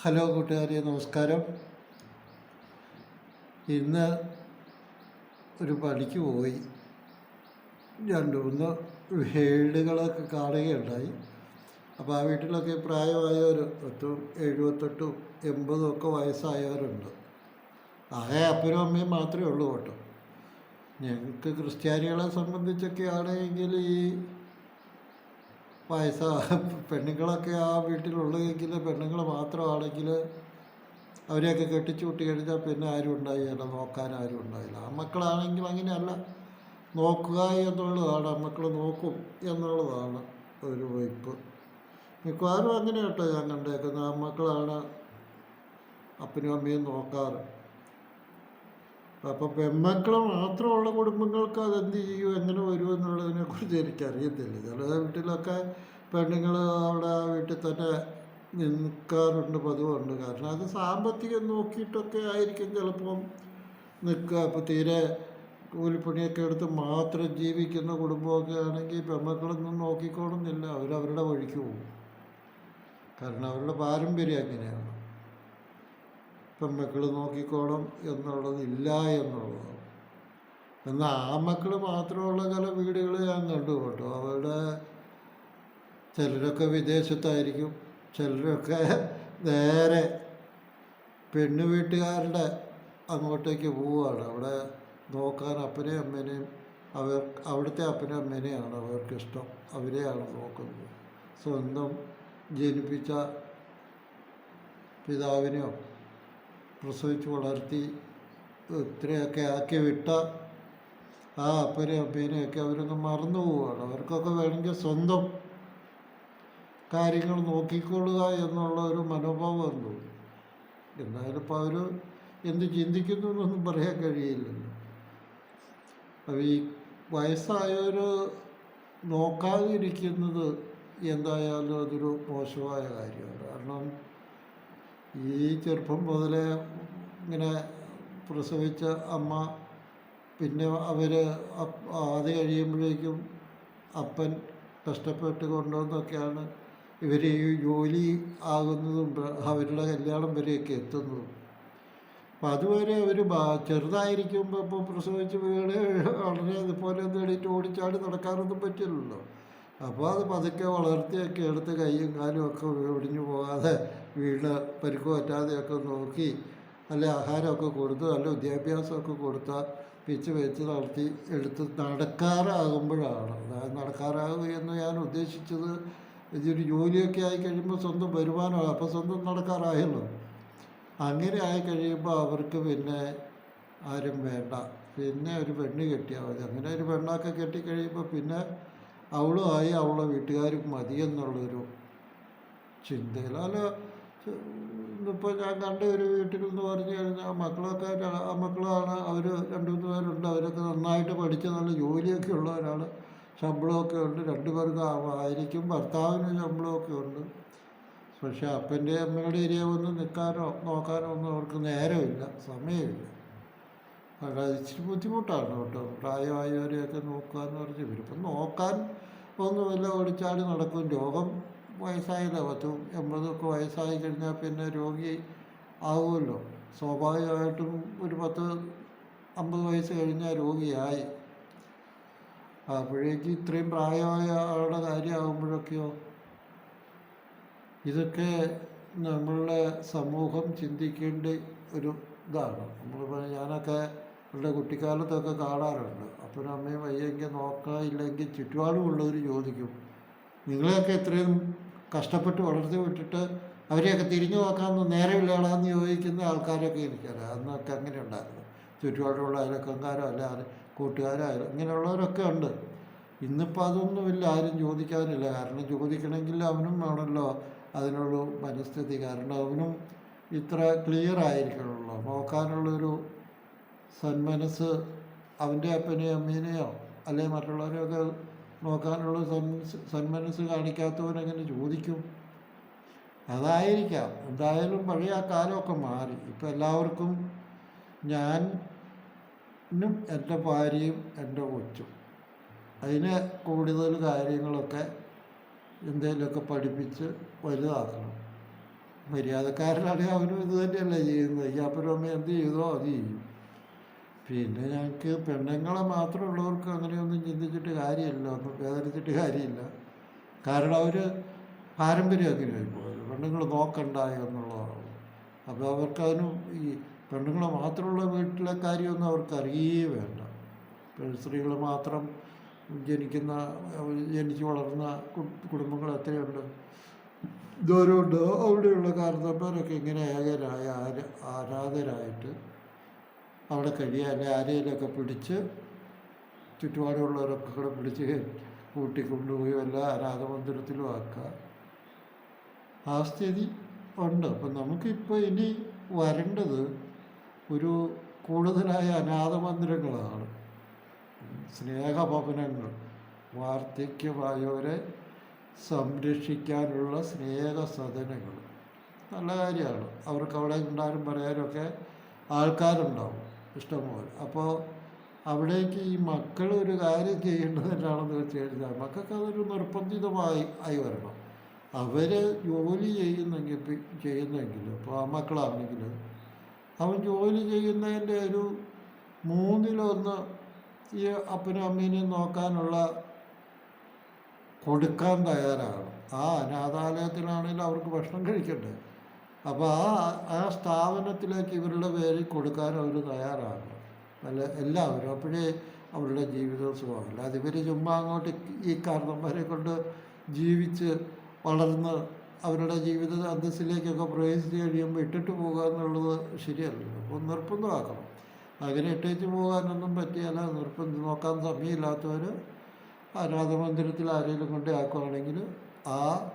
Hello കൂട്ടുകാരെ നമസ്കാരം. ഇന്ന് ഒരു പണിക്ക് പോയി. രണ്ട് മൂന്ന് വീടുകളൊക്കെ കാണുകയുണ്ടായി. അപ്പോൾ ആ വീട്ടിലൊക്കെ പ്രായമായവർ പത്തും എഴുപത്തെട്ടും എൺപതും ഒക്കെ വയസ്സായവരുണ്ട്. ആകെ അപ്പനും അമ്മയും മാത്രമേ ഉള്ളൂ കേട്ടോ. ഞങ്ങൾക്ക് ക്രിസ്ത്യാനികളെ സംബന്ധിച്ചൊക്കെ ആണെങ്കിൽ ഈ വയസ്സാ പെണ്ണുങ്ങളൊക്കെ ആ വീട്ടിലുള്ളതെങ്കിൽ പെണ്ണുങ്ങൾ മാത്രമാണെങ്കിൽ അവരെയൊക്കെ കെട്ടിച്ചു വിട്ട് കഴിഞ്ഞാൽ പിന്നെ ആരും ഉണ്ടായില്ല നോക്കാൻ ആരും ഉണ്ടായില്ല. മക്കളാണെങ്കിൽ അങ്ങനെയല്ല. നോക്കുക എന്നുള്ളതാണ് മക്കൾ നോക്കും എന്നുള്ളതാണ് ഒരു വയ്പ് മിക്കവാറും അങ്ങനെ കേട്ടോ ഞാൻ കണ്ടേക്കുന്നത്. മക്കളാണ് അപ്പനും അമ്മയും നോക്കാറ്. അപ്പോൾ പെൺമക്കൾ മാത്രമുള്ള കുടുംബങ്ങൾക്ക് അതെന്ത് ചെയ്യും എങ്ങനെ വരും എന്നുള്ളതിനെക്കുറിച്ച് എനിക്കറിയത്തില്ല. ചില വീട്ടിലൊക്കെ പെണ്ണുങ്ങൾ അവിടെ വീട്ടിൽ തന്നെ നിൽക്കാറുണ്ട് പതിവുണ്ട്. കാരണം അത് സാമ്പത്തികം നോക്കിയിട്ടൊക്കെ ആയിരിക്കും ചിലപ്പം നിൽക്കുക. അപ്പോൾ തീരെ കൂലിപ്പണിയൊക്കെ എടുത്ത് മാത്രം ജീവിക്കുന്ന കുടുംബമൊക്കെ ആണെങ്കിൽ പെൺമക്കളൊന്നും നോക്കിക്കോണമെന്നില്ല അവരവരുടെ വഴിക്ക് പോകും. കാരണം അവരുടെ പാരമ്പര്യം അങ്ങനെയാണ്. പെൺമക്കൾ എന്നുള്ളത് ഇല്ല എന്നുള്ളതാണ്. എന്നാൽ ആ മക്കൾ മാത്രമുള്ള ചില വീടുകൾ ഞാൻ കണ്ടു കേട്ടോ. അവരുടെ ചിലരൊക്കെ വിദേശത്തായിരിക്കും ചിലരൊക്കെ നേരെ പെണ്ണു വീട്ടുകാരുടെ അങ്ങോട്ടേക്ക് പോവുകയാണ്. അവിടെ നോക്കാൻ അപ്പനെയും അമ്മേനെയും അവർ അവിടുത്തെ അപ്പനും അമ്മേനെയാണ് അവർക്കിഷ്ടം അവരെയാണ് നോക്കുന്നത്. സ്വന്തം ജനിപ്പിച്ച പിതാവിനെയോ പ്രസവിച്ച് വളർത്തി ഇത്രയൊക്കെ ആക്കി വിട്ട ആ അപ്പനെയും അമ്മേനെയൊക്കെ അവരൊന്ന് മറന്നു പോവുകയാണ്. അവർക്കൊക്കെ വേണമെങ്കിൽ സ്വന്തം കാര്യങ്ങൾ നോക്കിക്കൊള്ളുക എന്നുള്ള ഒരു മനോഭാവം വന്നു എന്തായാലും ഇപ്പോൾ അവർ എന്ത് ചിന്തിക്കുന്നു എന്നൊന്നും പറയാൻ കഴിയില്ലല്ലോ. അപ്പോൾ ഈ വയസ്സായവർ നോക്കാതിരിക്കുന്നത് എന്തായാലും അതൊരു മോശമായ കാര്യമാണ്. കാരണം ഈ ചെറുപ്പം മുതലേ ഇങ്ങനെ പ്രസവിച്ച അമ്മ പിന്നെ അവർ അത് കഴിയുമ്പോഴേക്കും അപ്പൻ കഷ്ടപ്പെട്ട് കൊണ്ടുവന്നൊക്കെയാണ് ഇവർ ഈ ജോലി ആകുന്നതും അവരുടെ കല്യാണം വരെയൊക്കെ എത്തുന്നതും. അപ്പം അതുവരെ അവർ ചെറുതായിരിക്കുമ്പോൾ ഇപ്പോൾ പ്രസവിച്ച് വീട് വളരെ അതുപോലെ എണീറ്റ് ഓടിച്ചാടി നടക്കാനൊന്നും പറ്റില്ലല്ലോ. അപ്പോൾ അത് പതുക്കെ വളർത്തിയൊക്കെ എടുത്ത് കൈയും കാലും ഒക്കെ ഒടിഞ്ഞു പോകാതെ വീട് പരിക്ക് പറ്റാതെയൊക്കെ നോക്കി നല്ല ആഹാരമൊക്കെ കൊടുത്ത് നല്ല വിദ്യാഭ്യാസമൊക്കെ കൊടുത്താൽ പിച്ച് വെച്ച് നടത്തി എടുത്ത് നടക്കാറാകുമ്പോഴാണ്. നടക്കാറാകുക എന്ന് ഞാൻ ഉദ്ദേശിച്ചത് ഇതൊരു ജോലിയൊക്കെ ആയി കഴിയുമ്പോൾ സ്വന്തം വരുമാനമാണ് അപ്പോൾ സ്വന്തം നടക്കാറായല്ലോ. അങ്ങനെ ആയി കഴിയുമ്പോൾ അവർക്ക് പിന്നെ ആരും വേണ്ട. പിന്നെ ഒരു പെണ്ണ് കെട്ടിയാൽ മതി. അങ്ങനെ ഒരു പെണ്ണൊക്കെ കെട്ടിക്കഴിയുമ്പോൾ പിന്നെ അവളും ആയി വീട്ടുകാരും മതി എന്നുള്ളൊരു ചിന്തയിൽ അല്ല ഇന്നിപ്പോൾ ഞാൻ കണ്ട ഒരു വീട്ടിലെന്ന് പറഞ്ഞു കഴിഞ്ഞാൽ മക്കളൊക്കെ ആ മക്കളാണ് അവർ രണ്ട് മൂന്ന് പേരുണ്ട്. അവരൊക്കെ നന്നായിട്ട് പഠിച്ച് നല്ല ജോലിയൊക്കെ ഉള്ളവരാണ്. ശമ്പളമൊക്കെ ഉണ്ട്. രണ്ടു പേർക്ക് ആയിരിക്കും. ഭർത്താവിന് ശമ്പളമൊക്കെ ഉണ്ട്. പക്ഷെ അപ്പന്റെ അമ്മയുടെ ഏരിയ വന്ന് നിൽക്കാനോ നോക്കാനോ ഒന്നും അവർക്ക് നേരമില്ല. സമയമില്ല. അത് ഇച്ചിരി ബുദ്ധിമുട്ടാണ് കേട്ടോ. പ്രായമായവരെയൊക്കെ നോക്കുക എന്ന് പറഞ്ഞ് ഇവരിപ്പം നോക്കാൻ ഒന്നുമില്ല. ഓടിച്ചാടി നടക്കും. രോഗം വയസ്സായില്ല? പത്ത് എൺപതൊക്കെ വയസ്സായി കഴിഞ്ഞാൽ പിന്നെ രോഗി ആവുമല്ലോ. സ്വാഭാവികമായിട്ടും ഒരു പത്ത് അമ്പത് വയസ്സ് കഴിഞ്ഞാൽ രോഗിയായി. അപ്പോഴേക്ക് ഇത്രയും പ്രായമായ ആളുടെ കാര്യമാകുമ്പോഴൊക്കെയോ? ഇതൊക്കെ നമ്മളുടെ സമൂഹം ചിന്തിക്കേണ്ട ഒരു ഇതാണ്. നമ്മൾ ഞാനൊക്കെ ഇവിടെ കുട്ടിക്കാലത്തൊക്കെ കാണാറുണ്ട്. അപ്പനും അമ്മയും വയ്യെങ്കിൽ നോക്കാനില്ലെങ്കിൽ ചുറ്റുപാടുമുള്ളവർ ചോദിക്കും. നിങ്ങളെയൊക്കെ ഇത്രയും കഷ്ടപ്പെട്ട് വളർത്തി വിട്ടിട്ട് അവരെയൊക്കെ തിരിഞ്ഞു നോക്കാമെന്ന് നേരമില്ലാളാന്ന് ചോദിക്കുന്ന ആൾക്കാരൊക്കെ എനിക്കറിയാം. അന്നൊക്കെ അങ്ങനെ ഉണ്ടായിരുന്നു. ചുറ്റുപാടുള്ള അയലക്കങ്കാരോ അല്ല ആര് കൂട്ടുകാരോ അയല ഇങ്ങനെയുള്ളവരൊക്കെ ഉണ്ട്. ഇന്നിപ്പോൾ അതൊന്നുമില്ല ആരും ചോദിക്കാനില്ല. കാരണം ചോദിക്കണമെങ്കിൽ അവനും വേണമല്ലോ അതിനുള്ള മനസ്ഥിതി. കാരണം അവനും ഇത്ര ക്ലിയർ ആയിരിക്കണമല്ലോ. നോക്കാനുള്ളൊരു സന്മനസ് അവന്റെ അപ്പനെയോ അമ്മേനെയോ അല്ലെ മറ്റുള്ളവരെയൊക്കെ നോക്കാനുള്ള സൻ സന്മനസ് കാണിക്കാത്തവനെങ്ങനെ ചോദിക്കും? അതായിരിക്കാം. എന്തായാലും പഴയ ആ കാലമൊക്കെ മാറി. ഇപ്പം എല്ലാവർക്കും ഞാനും എന്റെ ഭാര്യയും എന്റെ കൊച്ചും. അതിന് കൂടുതൽ കാര്യങ്ങളൊക്കെ എന്തെങ്കിലുമൊക്കെ പഠിപ്പിച്ച് വലുതാക്കണം. മര്യാദക്കാരനാണെങ്കിൽ അവനും ഇത് തന്നെയല്ലേ ചെയ്യുന്നത്. അമ്മ എന്ത് ചെയ്തോ അത് ചെയ്യും. പിന്നെ ഞങ്ങൾക്ക് പെണ്ണുങ്ങളെ മാത്രമുള്ളവർക്ക് അങ്ങനെയൊന്നും ചിന്തിച്ചിട്ട് കാര്യമില്ല. ഒന്നും വേദനിച്ചിട്ട് കാര്യമില്ല. കാരണം അവർ പാരമ്പര്യം അങ്ങനെയായി പോയത് പെണ്ണുങ്ങൾ നോക്കണ്ട എന്നുള്ളതാണ്. അപ്പോൾ അവർക്കതിനും ഈ പെണ്ണുങ്ങൾ മാത്രമുള്ള വീട്ടിലെ കാര്യമൊന്നും അവർക്ക് അറിയേ വേണ്ട. സ്ത്രീകൾ മാത്രം ജനിക്കുന്ന ജനിച്ച് വളർന്ന കുടുംബങ്ങൾ എത്രയുണ്ട്? ദൂരമുണ്ട് അവിടെയുള്ള കാരണന്മാരൊക്കെ ഇങ്ങനെ ഏകരായ ആര ആരാധരായിട്ട് അവിടെ കഴിയുക അല്ലെ ആരെയിലൊക്കെ പിടിച്ച് ചുറ്റുപാടുള്ളവരൊക്കെ കൂടെ പിടിച്ച് കൂട്ടിക്കൊണ്ടുപോയി വല്ല ആരാധമന്ദിരത്തിലും ആക്കുക. ആ സ്ഥിതി ഉണ്ട്. അപ്പം നമുക്കിപ്പോൾ ഇനി വരേണ്ടത് ഒരു കൂടുതലായ അനാഥ മന്ദിരങ്ങളാണ് സ്നേഹഭവനങ്ങൾ വാർദ്ധക്യമായവരെ സംരക്ഷിക്കാനുള്ള സ്നേഹ സദനങ്ങൾ നല്ല കാര്യമാണ്. അവർക്ക് അവിടെ ഉണ്ടാകും പറയാനൊക്കെ ആൾക്കാരുണ്ടാവും ഇഷ്ടംപോലെ. അപ്പോൾ അവിടേക്ക് ഈ മക്കൾ ഒരു കാര്യം ചെയ്യേണ്ടത് എന്നാണെന്ന് വെച്ച് കഴിഞ്ഞാൽ മക്കൾക്ക് അതൊരു നിർബന്ധിതമായി ആയി വരണം. അവർ ജോലി ചെയ്യുന്നെങ്കിൽ ചെയ്യുന്നെങ്കിൽ ഇപ്പോൾ ആ മക്കളാണെങ്കിൽ അവൻ ജോലി ചെയ്യുന്നതിന്റെ ഒരു മൂന്നിലൊന്ന് ഈ അപ്പനും അമ്മീനെയും നോക്കാനുള്ള കൊടുക്കാൻ തയ്യാറാണ്. ആ അനാഥാലയത്തിലാണെങ്കിൽ അവർക്ക് ഭക്ഷണം കഴിക്കട്ടെ അപ്പോൾ ആ ആ സ്ഥാപനത്തിലേക്ക് ഇവരുടെ പേരിൽ കൊടുക്കാൻ അവർ തയ്യാറാണ്. അല്ല എല്ലാവരും അപ്പോഴേ അവരുടെ ജീവിതം സുഖമാണ് അല്ലാതെ ഇവർ ചുമ്മാ അങ്ങോട്ട് ഈ കാരണന്മാരെ കൊണ്ട് ജീവിച്ച് വളർന്ന് അവരുടെ ജീവിത അന്തസ്സിലേക്കൊക്കെ പ്രവേശിച്ച് കഴിയുമ്പോൾ ഇട്ടിട്ട് പോകുക എന്നുള്ളത് ശരിയല്ലല്ലോ. അപ്പോൾ നിർബന്ധമാക്കണം. അങ്ങനെ ഇട്ടേച്ച് പോകാനൊന്നും പറ്റിയല്ല. നിർബന്ധം നോക്കാൻ സമയമില്ലാത്തവർ അനാഥമന്ദിരത്തിൽ ആരെങ്കിലും കൊണ്ട് ആക്കുകയാണെങ്കിൽ ആ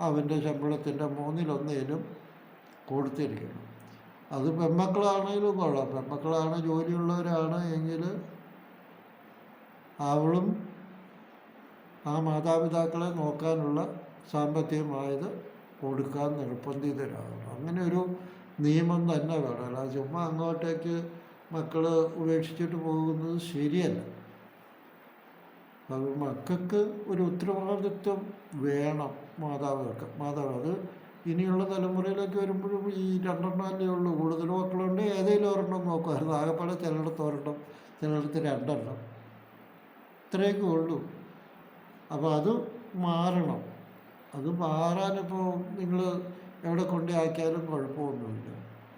അവന്റെ ശമ്പളത്തിന്റെ മൂന്നിലൊന്നേലും കൊടുത്തിരിക്കണം. അത് പെൺമക്കളാണെങ്കിലും കൊള്ളാം. പെൺമക്കളാണ് ജോലിയുള്ളവരാണ് എങ്കിൽ അവളും ആ മാതാപിതാക്കളെ നോക്കാനുള്ള സാമ്പത്തികമായത് കൊടുക്കാൻ നിർബന്ധിതരാകണം അങ്ങനെ ഒരു നിയമം തന്നെ വേണം. അല്ലാതെ ചുമ്മാ അങ്ങോട്ടേക്ക് മക്കൾ ഉപേക്ഷിച്ചിട്ട് പോകുന്നത് ശരിയല്ല. അത് മക്കൾക്ക് ഒരു ഉത്തരവാദിത്വം വേണം മാതാപിതാക്കൾ മാതാവ് അത് ഇനിയുള്ള തലമുറയിലേക്ക് വരുമ്പോഴും ഈ രണ്ടെണ്ണം അല്ലേ ഉള്ളൂ. കൂടുതൽ മക്കളുണ്ട് ഏതെങ്കിലും ഒരെണ്ണം നോക്കുമായിരുന്നു. ആകെപ്പാടെ ചിലയിടത്ത് ഒരെണ്ണം ചിലയിടത്ത് രണ്ടെണ്ണം. ഇത്രയൊക്കെ ഉള്ളൂ. അപ്പോൾ അത് മാറണം. അത് മാറാനിപ്പോൾ നിങ്ങൾ എവിടെ കൊണ്ടു ആക്കിയാലും കുഴപ്പമൊന്നുമില്ല.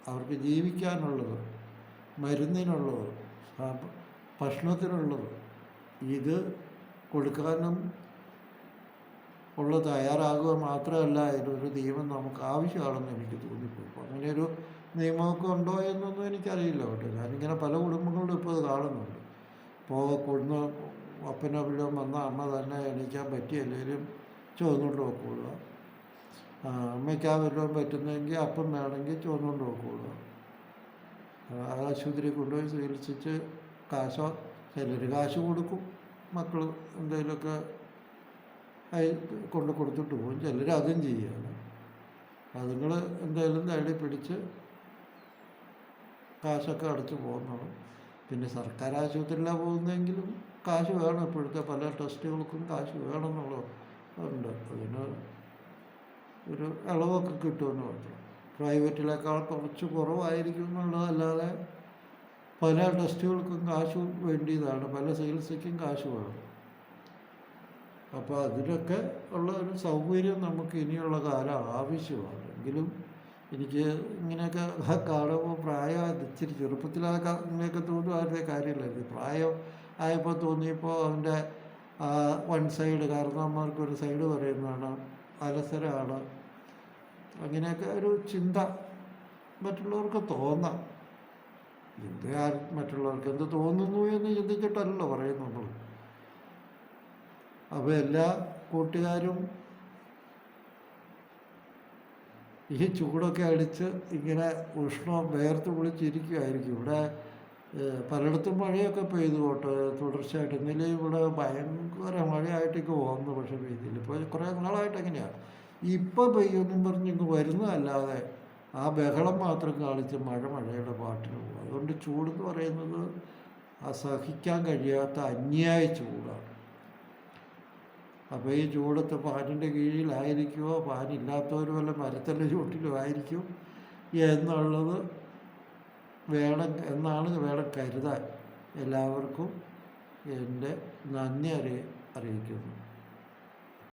അവർക്ക് ജീവിക്കാനുള്ളത് മരുന്നിനുള്ളത് ഭക്ഷണത്തിനുള്ളത് ഇത് കൊടുക്കാനും ഉള്ള തയ്യാറാകുക മാത്രമല്ല അതിനൊരു നിയമം നമുക്ക് ആവശ്യമാണെന്ന് എനിക്ക് തോന്നിപ്പോയി. അങ്ങനെ ഒരു നിയമമൊക്കെ ഉണ്ടോ എന്നൊന്നും എനിക്കറിയില്ല കേട്ടോ. ഞാനിങ്ങനെ പല കുടുംബങ്ങളിലും ഇപ്പോൾ ഇത് കാണുന്നുണ്ട്. ഇപ്പോൾ കൊടുന്ന അപ്പനോ വന്ന അമ്മ തന്നെ എണീക്കാൻ പറ്റിയല്ലെങ്കിലും ചുവന്നുകൊണ്ട് നോക്കുക അമ്മയ്ക്ക് വരുവാൻ പറ്റുന്നെങ്കിൽ അപ്പം വേണമെങ്കിൽ ചുവന്നുകൊണ്ട് നോക്കുക ആശുപത്രി കൊണ്ടുപോയി ചികിത്സിച്ച് കാശോ ചിലർ കാശ് കൊടുക്കും. മക്കൾ എന്തെങ്കിലുമൊക്കെ അതിൽ കൊണ്ട് കൊടുത്തിട്ട് പോകും ചിലർ അതും ചെയ്യുകയാണ് അതുങ്ങൾ എന്തായാലും തേടി പിടിച്ച് കാശൊക്കെ അടച്ച് പോകുന്നതാണ് പിന്നെ സർക്കാർ ആശുപത്രിയിലാണ് പോകുന്നതെങ്കിലും കാശ് വേണം. ഇപ്പോഴത്തെ പല ടെസ്റ്റുകൾക്കും കാശ് വേണം എന്നുള്ളത് ഉണ്ട്. അതിന് ഒരു ഇളവൊക്കെ കിട്ടുമെന്ന് പറഞ്ഞു. പ്രൈവറ്റിനേക്കാൾ കുറച്ച് കുറവായിരിക്കും എന്നുള്ളതല്ലാതെ പല ടെസ്റ്റുകൾക്കും കാശ് വേണ്ടിയതാണ്. പല ചികിത്സയ്ക്കും കാശ് വേണം. അപ്പോൾ അതിനൊക്കെ ഉള്ള ഒരു സൗകര്യം നമുക്ക് ഇനിയുള്ള കാലം ആവശ്യമാണ്. എങ്കിലും എനിക്ക് ഇങ്ങനെയൊക്കെ കാണുമ്പോൾ പ്രായം ഇച്ചിരി ചെറുപ്പത്തിലൊക്കെ ഇങ്ങനെയൊക്കെ തോന്നുവാരുടെ കാര്യമില്ലായിരുന്നു. പ്രായം ആയപ്പോൾ തോന്നിയപ്പോൾ അവന്റെ വൺ സൈഡ് കാരണവന്മാർക്ക് ഒരു സൈഡ് പറയുന്നതാണ് അലസരാണ്. അങ്ങനെയൊക്കെ ഒരു ചിന്ത മറ്റുള്ളവർക്ക് തോന്നാം. എന്ത് മറ്റുള്ളവർക്ക് എന്ത് തോന്നുന്നു എന്ന് ചിന്തിച്ചിട്ടല്ലോ പറയും നമ്മൾ അപ്പോൾ എല്ലാ കൂട്ടുകാരും ഈ ചൂടൊക്കെ അടിച്ച് ഇങ്ങനെ ഉഷ്ണം വേർത്ത് വിളിച്ചിരിക്കുമായിരിക്കും ഇവിടെ പലയിടത്തും മഴയൊക്കെ പെയ്തു പോട്ടെ തുടർച്ചയായിട്ട് ഇന്നലെ ഇവിടെ ഭയങ്കര മഴയായിട്ടൊക്കെ പോകുന്നു പക്ഷെ പെയ്തില്ല. ഇപ്പോൾ കുറേ നാളായിട്ട് എങ്ങനെയാണ് ഇപ്പം പറഞ്ഞ് ഇങ്ങ് വരുന്നതല്ലാതെ ആ ബഹളം മാത്രം കാണിച്ച് മഴ മഴയുടെ പാട്ടിന് പോകും അതുകൊണ്ട് ചൂടെന്ന് പറയുന്നത് അസഹിക്കാൻ കഴിയാത്ത അന്യായ ചൂടാണ്. അപ്പോൾ ഈ ചൂടത്ത് ഫാനിന്റെ കീഴിലായിരിക്കുമോ ഫാനില്ലാത്തവർ വല്ല മരത്തിന്റെ ചൂട്ടിലും ആയിരിക്കും. എന്നുള്ളത് വേണം എന്നാണ് വേണം കരുതാൻ എല്ലാവർക്കും എന്റെ നന്ദി അറിയി അറിയിക്കുന്നു.